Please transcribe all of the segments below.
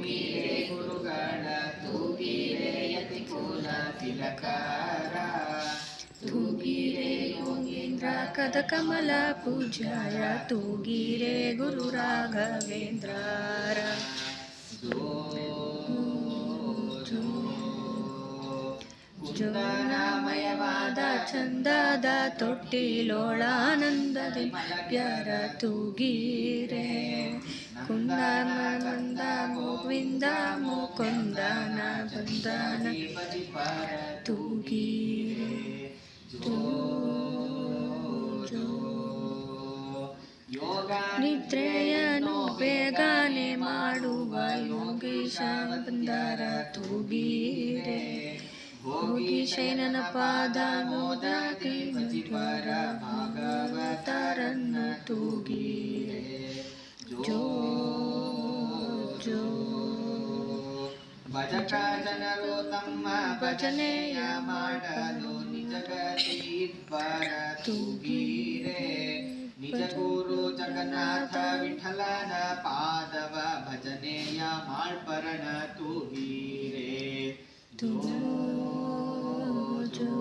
ತೂಗಿರೆ ಗುರುಗಳ ತೂಗಿರೆ ಯತಿ ಕುಲ ತಿಲಕಾರ ತೂಗಿರೆ ಪೂಜಾಯ ತೂಗಿರೆ ಗುರು ರಾಘವೇಂದ್ರ ಜೋನಾಮಯವಾದ ಚಂದದ ತೊಟ್ಟಿಲೋಳಾನಂದದಿ ಪ್ಯಾರ ತೂಗಿರೇ. ಮುವಿಂದ ಮುಕುಂದನ ಬಂದನ. ತೂಗಿರೆ ನಿದ್ರೆಯನು ಬೇಗನೆ ಮಾಡುವ ಯೋಗೀಶ ಬಂದರ. ತೂಗಿರೆ ಯೋಗೀಶನ ಪಾದ ಮೋದಕಿ ದ್ವಾರ ಭಾಗವತರನ್ನ ತೂಗಿರೆ. ಜೋ ಜೋ. ಭಜಕ ಜನರು ತಮ್ಮ ಭಜನೆಯ ಮಾಡಲು ನಿಜಗತಿ ಇಬ್ಬರ ತೂಗಿರೆ ನಿಜ ಗುರು ಜಗನ್ನಾಥ ವಿಠಲನ ಪಾದವ ಭಜನೆಯ ಮಾಳ್ಪರಣ ತೂಗಿರೆ ಜೋ ಜೋ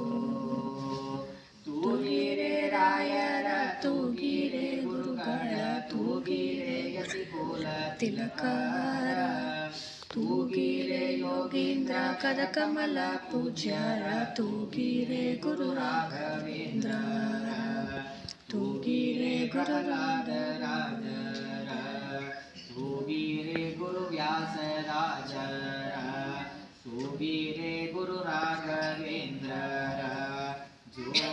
ತೂಗಿರೆ ರಾಯರ ತೂಗಿರೆ ಗುರುಗಳ ತೂಗಿರೆ ಯತಿ ಕುಲ ತಿಲಕಾರ ತೂಗಿರೆ ಯೋಗೀಂದ್ರ ಕದಕಮಲ ಪೂಜ್ಯರ ತೂಗಿರೆ ಗುರು ರಾಘವೇಂದ್ರ ತೂಗಿರೆ ಗುರು ರಾಘರಾಜರ ತೂಗಿರೆ ಗುರು ವ್ಯಾಸರಾಜರ ತೂಗಿರೆ ಗುರು ರಾಘವೇಂದ್ರರ ಜೋ ಜೋ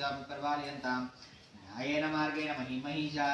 प्रजापरिपालयन्ताम् न्यायेन मार्गेण महिमहिषा